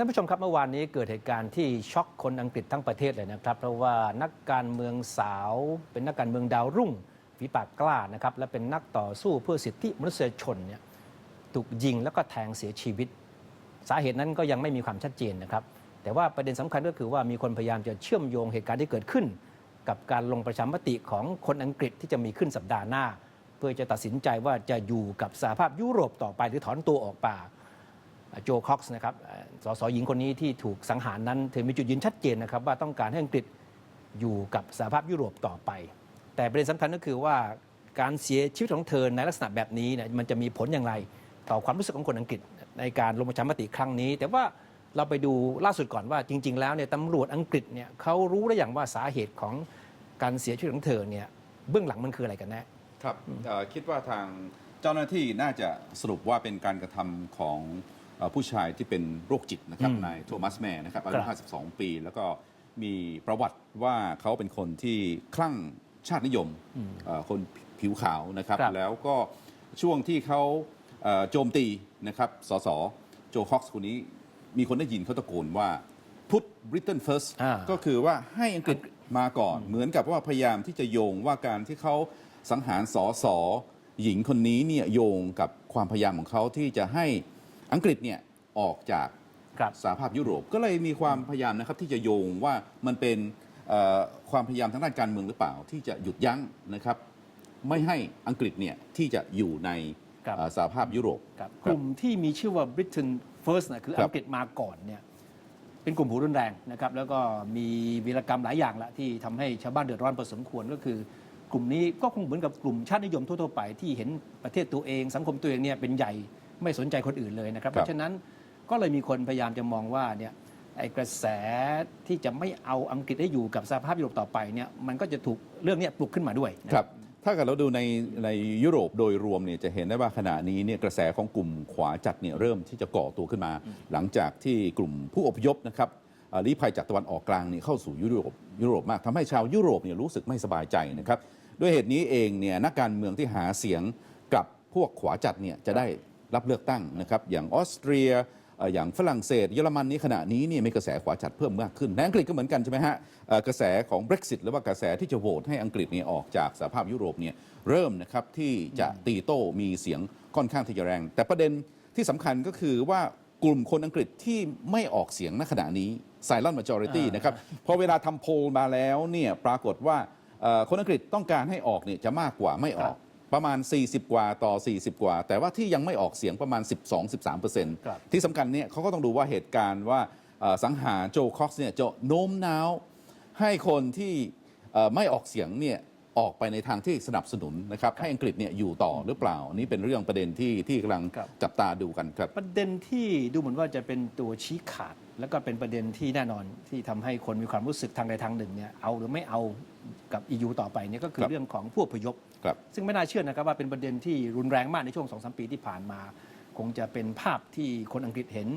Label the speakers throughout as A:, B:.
A: ท่านผู้ชมครับเมื่อวานนี้เกิดเหตุการณ์ที่ช็อกคนอังกฤษทั้งประเทศเลยนะครับ เพราะว่านักการเมืองสาว เป็นนักการเมืองดาวรุ่งฝีปากกล้านะครับและเป็นนักต่อสู้เพื่อสิทธิมนุษยชนเนี่ยถูกยิงแล้วก็แทงเสียชีวิต สาเหตุนั้นก็ยังไม่มีความชัดเจนนะครับ แต่ว่าประเด็นสำคัญก็คือว่ามีคนพยายามจะเชื่อมโยงเหตุการณ์ที่เกิดขึ้น กับการลงประชามติของคนอังกฤษที่จะมีขึ้นสัปดาห์หน้า เพื่อจะตัดสินใจว่าจะอยู่กับสหภาพยุโรปต่อไปหรือถอนตัวออกป่า โจคอกส์นะครับสสหญิงคนนี้ที่ถูกสังหารนั้นเธอมีจุดยืนชัดเจนนะครับว่าต้องการให้อังกฤษอยู่กับสหภาพยุโรปต่อไป แต่ประเด็นสำคัญก็คือว่าการเสียชีวิตของเธอในลักษณะแบบนี้เนี่ยมันจะมีผลอย่างไร ต่อความรู้สึกของคนอังกฤษในการลงประชามติครั้งนี้ แต่ว่าเราไปดูล่าสุดก่อนว่าจริง ๆ แล้วเนี่ยตำรวจอังกฤษเนี่ยเขารู้ได้อย่างว่าสาเหตุของการเสียชีวิตของเธอเนี่ยเบื้องหลังมันคืออะไรกันแน่
B: ครับคิดว่าทางเจ้าหน้าที่น่าจะสรุปว่าเป็นการกระทำของ ผู้ชายที่เป็นโรคจิตนะครับ
A: อืม
B: นายโทมัสแมร์นะครับอา
A: ค
B: ยุ
A: รับ
B: 52 ปี แล้วก็มีประวัติว่าเขาเป็นคนที่คลั่งชาตินิยมเอ่อคนผิวขาวนะครับ
A: ครับ
B: แล้วก็ช่วงที่เขาเอ่อโจมตีนะครับสสโจคอกส์คนนี้ มีคนได้ยินเขาตะโกนว่า put Britain first
A: อ่า
B: ก็คือว่าให้อังกฤษมาก่อน เหมือนกับว่าพยายามที่จะโยงว่าการที่เขาสังหารสอสอหญิงคนนี้เนี่ยโยงกับความพยายามของเขาที่จะให้ อังกฤษเนี่ยออกจาก
A: ครับ
B: สหภาพยุโรปก็เลยมีความพยายามนะครับที่จะโยงว่ามันเป็นเอ่อความพยายามทางด้านการเมืองหรือเปล่า ที่จะหยุดยั้งนะครับ ไม่ให้อังกฤษเนี่ยที่จะอยู่ใน
A: ครับ
B: เอ่อสหภาพยุโรป
A: ครับ
B: ค
A: ก
B: รับ
A: ลุ่มที่มีชื่อว่า Britain First นะคือ
B: ครับ
A: อังกฤษมาก่อนเนี่ยเป็นกลุ่มผู้รุนแรงนะครับ แล้วก็มีวีรกรรมหลายอย่างละที่ทำให้ชาวบ้านเดือดร้อนพอสมควรก็คือกลุ่มนี้ก็คงเหมือนกับกลุ่มชาตินิยมทั่วๆไปที่เห็นประเทศตัวเอง สังคมตัวเองเนี่ยเป็นใหญ่ ไม่สนใจคนอื่นเลยนะครับ
B: ครับ
A: เพราะฉะนั้นก็เลยมีคนพยายามจะมองว่าเนี่ยไอ้กระแสที่จะไม่เอาอังกฤษให้อยู่กับสหภาพยุโรปต่อไปเนี่ยมันก็จะถูกเรื่องเนี้ยปลุกขึ้นมาด้วยนะ
B: ครับ ถ้าเกิดเราดูในในยุโรปโดยรวมเนี่ยจะเห็นได้ว่าขณะนี้เนี่ยกระแสของกลุ่มขวาจัดเนี่ยเริ่มที่จะก่อตัวขึ้นมา หลังจากที่กลุ่มผู้อพยพนะครับเอ่อลี้ภัยจากตะวันออกกลางเนี่ยเข้าสู่ยุโรปยุโรปมากทำให้ชาวยุโรปเนี่ยรู้สึกไม่สบายใจนะครับด้วยเหตุนี้เองเนี่ยนักการเมืองที่หาเสียงกับพวกขวาจัดเนี่ยจะได้ รับเลือกตั้งนะครับอย่างออสเตรียเอ่ออย่างฝรั่งเศสเยอรมันนี้ขณะนี้เนี่ยมีกระแสขวาจัดเพิ่มมากขึ้นในอังกฤษก็เหมือนกันใช่ไหมฮะเอ่อกระแสของ Brexit หรือว่ากระแสที่จะโหวตให้อังกฤษเนี่ยออกจากสหภาพยุโรปเนี่ยเริ่มนะครับที่จะตีโต้มีเสียงค่อนข้างที่จะแรง แต่ประเด็นที่สำคัญก็คือว่ากลุ่มคนอังกฤษที่ไม่ออกเสียงณขณะนี้ silent majority
A: อ่าน
B: นะครับพอเวลาทำโพลมาแล้วเนี่ยปรากฏว่าเอ่อคนอังกฤษต้องการให้ออกเนี่ยจะมากกว่าไม่ออก ประมาณ 40 กว่าต่อ 40 กว่า แต่ว่าที่ยังไม่ออกเสียงประมาณ 12-13เปอร์เซ็นต์
A: ครับ
B: ที่สำคัญเนี่ยเขาก็ต้องดูว่าเหตุการณ์ว่าเอ่อสังหารโจคอกส์เนี่ยจะโน้มน้าวให้คนที่เอ่อไม่ออกเสียงเนี่ยออกไปในทางที่สนับสนุนนะครับให้อังกฤษเนี่ยอยู่ต่อหรือเปล่า นี่เป็นเรื่องประเด็นที่ที่กำลัง
A: ครับ
B: จับตาดูกันครับ
A: ประเด็นที่ดูเหมือนว่าจะเป็นตัวชี้ขาด แล้วก็เป็นประเด็นที่แน่นอนที่ทำให้คนมีความรู้สึกทางใดทางหนึ่งเนี่ยเอาหรือไม่เอากับ EU ต่อไปเนี่ยก็คือ
B: ครับ
A: เรื่องของผู้อพยพ
B: ครับ
A: ซึ่งไม่น่าเชื่อนะครับว่าเป็นประเด็นที่รุนแรงมากในช่วงสองสามปีที่ผ่านมา คงจะเป็นภาพที่คนอังกฤษเห็น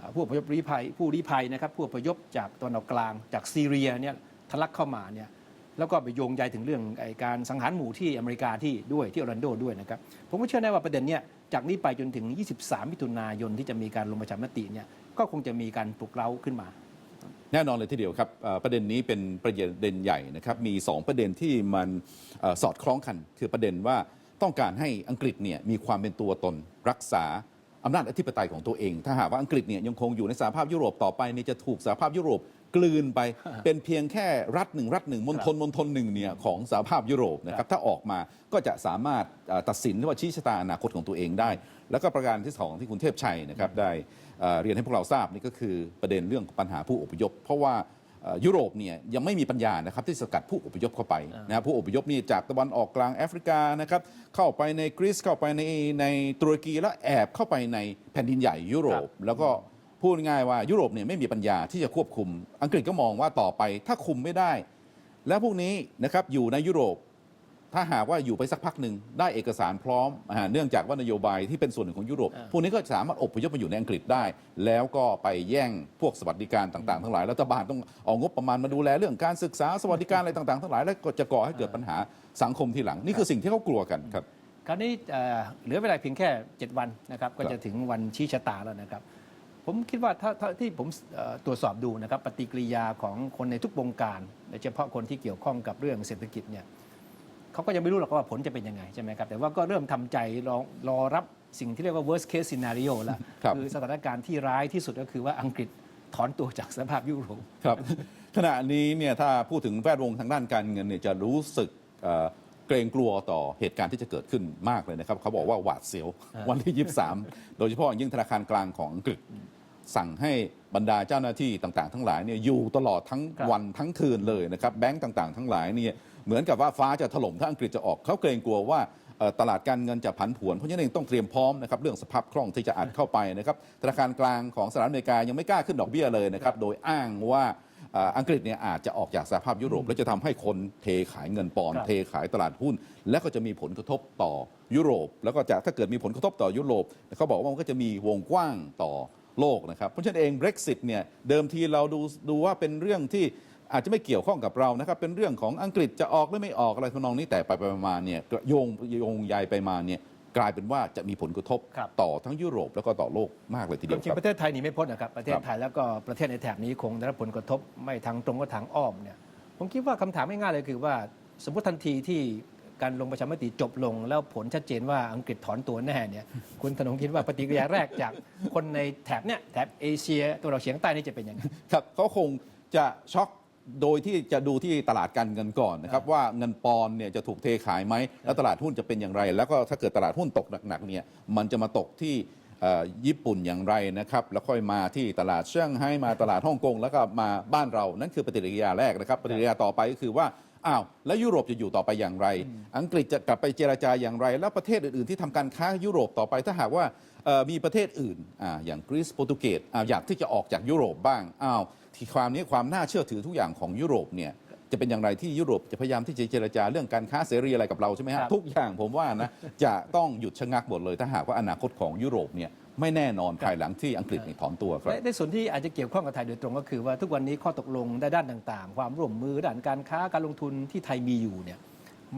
A: อ่าผู้อพยพลี้ภัยผู้ลี้ภัยนะครับผู้อพยพจากตะวันออกกลางจากซีเรียเนี่ยทะลักเข้ามาเนี่ยแล้วก็ไปโยงใยถึงเรื่องไอ้การสังหารหมู่ที่อเมริกาที่ด้วยที่ออร์แลนโดด้วยนะครับผมก็เชื่อแน่ว่าประเด็นเนี้ยจากนี้ไปจนถึง 23 มิถุนายนที่จะมีการลงประชามติเนี่ย ก็คงจะมีการปลุกเร้าขึ้นมา
B: แน่นอนเลยทีเดียวครับประเด็นนี้เป็นประเด็นใหญ่นะครับมี 2 ประเด็นที่มันอสอดคล้องกัน คือประเด็นว่าต้องการให้อังกฤษเนี่ยมีความเป็นตัวตนรักษาอำนาจอธิปไตยของตัวเอง ถ้าหากว่าอังกฤษเนี่ยยังคงอยู่ในสหภาพยุโรปต่อไปนี่จะถูกสหภาพยุโรป กลืนไป เป็นเพียงแค่รัฐหนึ่งรัฐหนึ่งมณฑลมณฑลหนึ่งเนี่ยของสหภาพยุโรปนะครับถ้าออกมาก็จะสามารถเอ่อตัดสินหรือว่าชี้ชะตาอนาคตของตัวเองได้ แล้วก็ประการที่สองที่คุณเทพชัยนะครับได้เอ่อเรียนให้พวกเราทราบนี่ก็คือประเด็นเรื่องปัญหาผู้อพยพ เพราะว่าเอ่อยุโรปเนี่ยยังไม่มีปัญญานะครับที่สกัดผู้อพยพเข้าไปนะครับผู้อพยพนี่จากตะวันออกกลางแอฟริกานะครับเข้าไปในกรีซเข้าไปในในตุรกีแล้วแอบเข้าไปในแผ่นดินใหญ่ยุโรป แล้วก็ พูดง่ายๆว่ายุโรปเนี่ยไม่มีปัญญาที่จะควบคุม อังกฤษก็มองว่าต่อไปถ้าคุมไม่ได้ แล้วพวกนี้นะครับอยู่ในยุโรป ถ้าหากว่าอยู่ไปสักพักหนึ่งได้เอกสารพร้อมอ่าเนื่องจากว่านโยบายที่เป็นส่วนหนึ่งของยุโรป
A: อ่า
B: พวกนี้ก็สามารถอพยพมาอยู่ในอังกฤษได้ แล้วก็ไปแย่งพวกสวัสดิการต่างๆ ทั้งหลายรัฐบาลต้องเอางบประมาณมาดูแลเรื่องการศึกษาสวัสดิการอะไรต่างๆทั้งหลายแล้วก็จะก่อให้เกิดปัญหาสังคมทีหลัง นี่คือสิ่งที่เขากลัวกันครับ
A: คราวนี้เอ่อเหลือเวลาเพียงแค่ 7 วันนะครับ ก็
B: ครับ
A: จะถึงวันชี้ชะตาแล้วนะครับ ผมคิดว่าถ้าถ้าที่ผมเอ่อตรวจสอบดูนะครับปฏิกิริยาของคนในทุกวงการโดยเฉพาะคนที่เกี่ยวข้องกับเรื่องเศรษฐกิจเนี่ยเขาก็ยังไม่รู้หรอกว่าผลจะเป็นยังไงใช่ไหมครับแต่ว่าก็เริ่มทำใจรอรอรับสิ่งที่เรียกว่า worst case scenario แล้ว
B: ครับ
A: อสถานการณ์ที่ร้ายที่สุดก็คือว่าอังกฤษถอนตัวจากสภาพยุโรป
B: ครับขณะนี้เนี่ยถ้าพูดถึงแวดวงทางด้านการเงินเนี่ยจะรู้สึกเอ่อเกรงกลัวต่อเหตุการณ์ที่จะเกิดขึ้นมากเลยนะครับ เขาบอกว่าหวาดเสียววันที่ 23 โดยเฉพาะอย่างยิ่งธนาคารกลางของอังกฤษ สั่งให้บรรดาเจ้าหน้าที่ต่างๆ ทั้งหลายเนี่ยอยู่ตลอดทั้ง
A: ครับ
B: วันทั้งคืนเลยนะครับแบงก์ต่างๆ ทั้งหลายเนี่ยเหมือนกับว่าฟ้าจะถล่มถ้าอังกฤษจะออกเขาเกรงกลัวว่าเอ่อตลาดการเงินจะผันผวน เพราะฉะนั้นเองต้องเตรียมพร้อมนะครับเรื่องสภาพคล่องที่จะอัดเข้าไปนะครับธนาคารกลางของสหรัฐอเมริกายังไม่กล้าขึ้นดอกเบี้ยเลยนะครับโดยอ้างว่าเอ่ออังกฤษเนี่ยอาจจะออกจากสหภาพยุโรป และจะทำให้คนเทขายเงินปอนด์
A: ครับ
B: เทขายตลาดหุ้น และก็จะมีผลกระทบต่อยุโรป แล้วก็จะถ้าเกิดมีผลกระทบต่อยุโรปเขาบอกว่ามันก็จะมีวงกว้างต่อ โลกนะครับ เพราะฉะนั้นเอง Brexit เนี่ยเดิมทีเราดูดูว่าเป็นเรื่องที่อาจจะไม่เกี่ยวข้องกับเรานะครับ เป็นเรื่องของอังกฤษจะออกหรือไม่ออกอะไรทำนองนี้แต่ไปไปมาๆเนี่ยโยงโยงใยไปมาเนี่ยกลายเป็นว่าจะมีผลกระทบ
A: ครับ
B: ต่อทั้งยุโรปแล้วก็ต่อโลกมากเลยทีเดียว
A: จ
B: ค
A: ริง
B: รับ
A: ๆประเทศไทยหนีไม่พ้นนะครับ ประเทศไทยแล้วก็ประเทศในแถบนี้คงได้รับผลกระทบไม่ทางตรงก็ทางอ้อมเนี่ยผมคิดว่าคำถามง่ายๆเลยคือว่า สมมติทันทีที่ การลงประชามติจบลง แล้วผลชัดเจนว่าอังกฤษถอนตัวแน่เนี่ยคุณธนงคิดว่าปฏิกิริยาแรกจากคนในแถบเนี่ยแถบเอเชียตัวเราเฉียงใต้นี่จะเป็นยังไง
B: ครับเขาคงจะช็อกโดยที่จะดูที่ตลาดการเงินก่อนนะครับว่าเงินปอนด์เนี่ยจะถูกเทขายไหมแล้วตลาดหุ้นจะเป็นอย่างไร แล้วก็ถ้าเกิดตลาดหุ้นตกหนักๆเนี่ยมันจะมาตกที่เอ่อญี่ปุ่นอย่างไรนะครับแล้วค่อยมาที่ตลาดเซี่ยงไฮ้มาตลาดฮ่องกงแล้วก็มาบ้านเรานั่นคือปฏิกิริยาแรกนะครับปฏิกิริยาต่อไปก็คือว่า อ้าวแล้วยุโรปจะอยู่ต่อไปอย่างไร อังกฤษจะกลับไปเจรจาอย่างไร แล้วประเทศอื่นๆที่ทำการค้ายุโรปต่อไปถ้าหากว่าเอ่อมีประเทศอื่นอาอย่างกรีซโปรตุเกสอ่าอยากที่จะออกจากยุโรปบ้างอ้าวที่ความนี้ความน่าเชื่อถือทุกอย่างของยุโรปเนี่ยจะเป็นอย่างไรที่ยุโรปจะพยายามที่จะเจรจาเรื่องการค้าเสรีอะไรกับเราใช่ไหม
A: ครั
B: ฮะ
A: บ
B: ทุกอย่างผมว่านะจะต้องหยุดชะงักหมดเลยถ้าหากว่าอนาคตของยุโรปเนี่ย ไม่แน่นอนภายหลังที่อังกฤษนี่ถอนตัวครับ
A: และในส่วนที่อาจจะเกี่ยวข้องกับไทยโดยตรงก็คือว่าทุกวันนี้ข้อตกลงด้านด้านต่าง ๆ ความร่วมมือด้านการค้าการลงทุนที่ไทยมีอยู่เนี่ย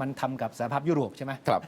A: มันทำกับสหภาพยุโรปใช่ไหม
B: ครับ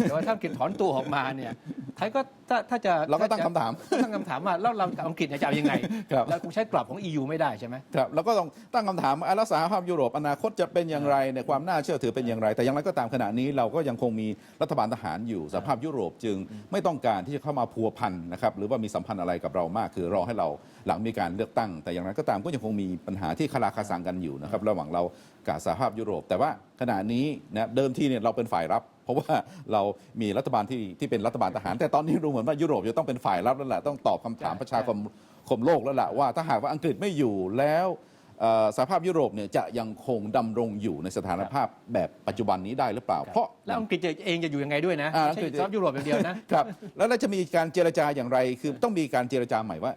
A: แต่ว่าถ้าอังกฤษถอนตัวออกมาเนี่ยไทยก็ถ้าถ้าจะ
B: เราก็ตั้งคำถาม
A: ตั้งคำถามว่าแล้วเรากับอังกฤษเนี่ยจะเอายังไง
B: ครับ
A: เราคงใช้กรอบของ EU ไม่ได้ใช่ไหม
B: ครับแล้วก็ต้องตั้งคำถามว่าแล้วสหภาพยุโรปอนาคตจะเป็นอย่างไรเนี่ยความน่าเชื่อถือเป็นอย่างไร แต่อย่างไรก็ตามขณะนี้เราก็ยังคงมีรัฐบาลทหารอยู่สหภาพยุโรปจึงไม่ต้องการที่จะเข้ามาพัวพันนะครับหรือว่ามีสัมพันธ์อะไรกับเรามาก คือรอให้เราหลังมีการเลือกตั้ง แต่อย่างไรก็ตามก็ยังคงมีปัญหาที่คาราคาซังกันอยู่นะครับระหว่างเรา กับสหภาพยุโรป แต่ว่าขณะนี้นะเดิมทีเนี่ยเราเป็นฝ่ายรับ เพราะว่าเรามีรัฐบาลที่ที่เป็นรัฐบาลทหาร แต่ตอนนี้ดูเหมือนว่ายุโรปจะต้องเป็นฝ่ายรับแล้วแหละต้องตอบคำถามประชาคมคมโลกแล้วล่ะว่าถ้าหากว่าอังกฤษไม่อยู่แล้วเอ่อสหภาพยุโรปเนี่ยจะยังคงดำรงอยู่ในสถานภาพแบบปัจจุบันนี้ได้หรือเปล่า เพราะ
A: แล้วอังกฤษจะเองจะอยู่ยังไงด้วยนะ
B: อ่า
A: ไม่
B: อังกฤ
A: ใช่
B: ษ
A: สหภาพยุโรปอย่างเดียวนะ
B: ครับแล้วเราจะมีการเจรจาอย่างไร คือต้องมีการเจรจาใหม่ว่า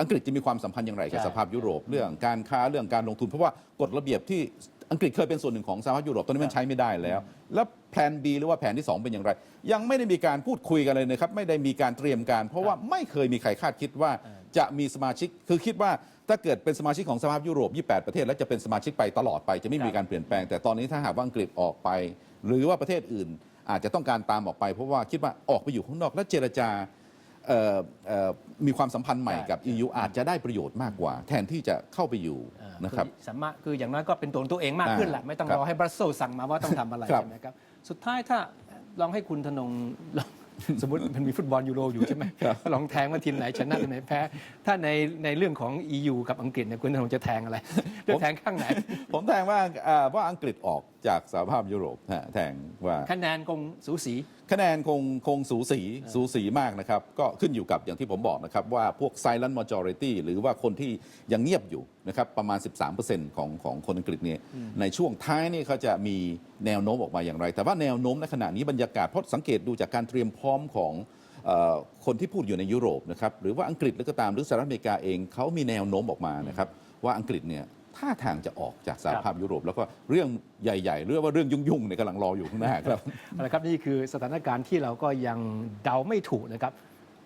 B: อังกฤษจะมีความสัมพันธ์อย่างไรกับ
A: ใช่
B: สหภาพยุโรปเรื่องการค้าเรื่องการลงทุน เพราะว่ากฎระเบียบที่ อังกฤษเคยเป็นส่วนหนึ่งของสหภาพยุโรปตอนนี้มันใช้ไม่ได้แล้ว แล้วแผน B หรือว่าแผนที่ 2 เป็นอย่างไร ยังไม่ได้มีการพูดคุยกันเลยนะครับ ไม่ได้มีการเตรียมการ เพราะว่าไม่เคยมีใครคาดคิดว่าจะมีสมาชิก คือคิดว่าถ้าเกิดเป็นสมาชิกของสหภาพยุโรป 28 ประเทศ แล้วจะเป็นสมาชิกไปตลอดไป จะไม่มีการเปลี่ยนแปลง แต่ตอนนี้ถ้าหากว่าอังกฤษออกไป หรือว่าประเทศอื่น อาจจะต้องการตามออกไป เพราะว่าคิดว่าออกไปอยู่ข้างนอกแล้วเจรจาเอ่อเอ่อ มีความสัมพันธ์ใหม่กับ EU อาจจะได้ประโยชน์มากกว่า แทนที่จะเข้าไปอยู่
A: อ่า
B: นะครับ
A: อสามารถคืออย่างน้อยก็เป็นตัวของตัวเองมากขึ้นแหละ
B: อ่า
A: ไม่ต้อง
B: ครับ
A: รอให้บรัสเซลสั่งมาว่าต้องทำอะไร
B: ครับ
A: ใช่ไหมครับสุดท้ายถ้าลองให้คุณธนงลอง สมมติมันมีฟุตบอลยูโรอยู่ใช่ไหมลองแทงว่าทีมไหนชนะทีมไหนแพ้ ถ้าในในเรื่องของ EU กับอังกฤษเนี่ยคุณธนงจะแทงอะไรจะแทงข้างไหน
B: ผมแทงว่าอ่าว่าอังกฤษออกจากสหภาพยุโรปฮะแทงว่า
A: คะแนนคงสูสี
B: คะแนนคงคงสูสีสูสีมากนะครับ ก็ขึ้นอยู่กับอย่างที่ผมบอกนะครับ ว่าพวก silent majority หรือว่าคนที่ยังเงียบอยู่นะครับประมาณ 13%ของของคนอังกฤษเนี่ยในช่วงท้ายนี่เขาจะมีแนวโน้มออกมาอย่างไร แต่ว่าแนวโน้มในขณะนี้บรรยากาศเพราะสังเกตดูจากการเตรียมพร้อมของเอ่อคนที่พูดอยู่ในยุโรปนะครับหรือว่าอังกฤษหรือก็ตามหรือสหรัฐอเมริกาเองเขามีแนวโน้มออกมานะครับว่าอังกฤษเนี่ยท่าทางจะออกจากสหภาพยุโรป แล้วก็เรื่องใหญ่ๆ เรื่องว่าเรื่องยุ่งๆเนี่ยกำลังรออยู่ข้างหน้าครับ
A: เอาละครับนี่คือสถานการณ์ที่เราก็ยังเดาไม่ถูกนะครับ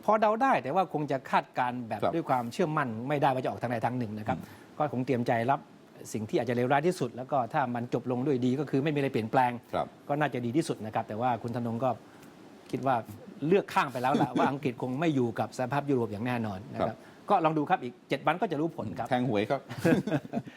A: พอเดาได้แต่ว่าคงจะคาดการณ์แบบ
B: ครับ
A: ด้วยความเชื่อมั่นไม่ได้ว่าจะออกทางใดทางหนึ่งนะครับ ก็คงเตรียมใจรับ สิ่งที่อาจจะเลวร้ายที่สุด แล้วก็ถ้ามันจบลงด้วยดีก็คือไม่มีอะไรเปลี่ยนแปลง
B: ครับ
A: ก็น่าจะดีที่สุดนะครับ แต่ว่าคุณธนงก็คิดว่าเลือกข้างไปแล้วล่ะว่าอังกฤษคงไม่อยู่กับสหภาพยุโรปอย่างแน่นอนนะค
B: ครั
A: รับ
B: บ
A: ก็ลองดูครับอีก 7 วันก็จะรู้ผลครับ
B: แทงหวยครับ